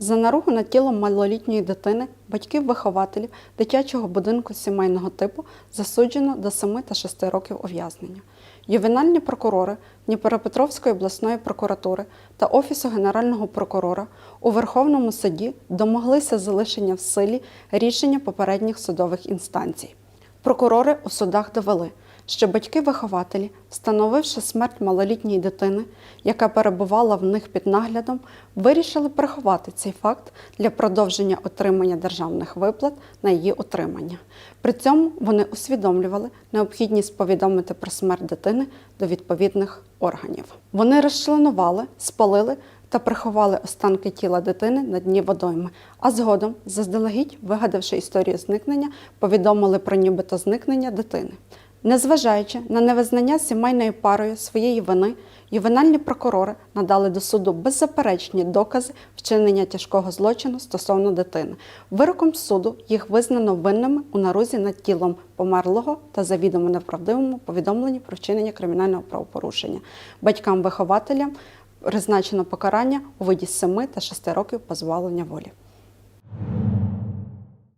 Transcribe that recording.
За наругу над тілом малолітньої дитини батьків-вихователів дитячого будинку сімейного типу засуджено до 7 та 6 років ув'язнення. Ювенальні прокурори Дніпропетровської обласної прокуратури та Офісу Генерального прокурора у Верховному суді домоглися залишення в силі рішення попередніх судових інстанцій. Прокурори у судах довели, що батьки-вихователі, встановивши смерть малолітньої дитини, яка перебувала в них під наглядом, вирішили приховати цей факт для продовження отримання державних виплат на її утримання. При цьому вони усвідомлювали необхідність повідомити про смерть дитини до відповідних органів. Вони розчленували, спалили та приховали останки тіла дитини на дні водойми, а згодом, заздалегідь вигадавши історію зникнення, повідомили про нібито зникнення дитини. Незважаючи на невизнання сімейною парою своєї вини, ювенальні прокурори надали до суду беззаперечні докази вчинення тяжкого злочину стосовно дитини. Вироком суду їх визнано винними у нарузі над тілом померлого та завідомо неправдивому повідомленні про вчинення кримінального правопорушення. Батькам-вихователям призначено покарання у виді 7 та 6 років позбавлення волі.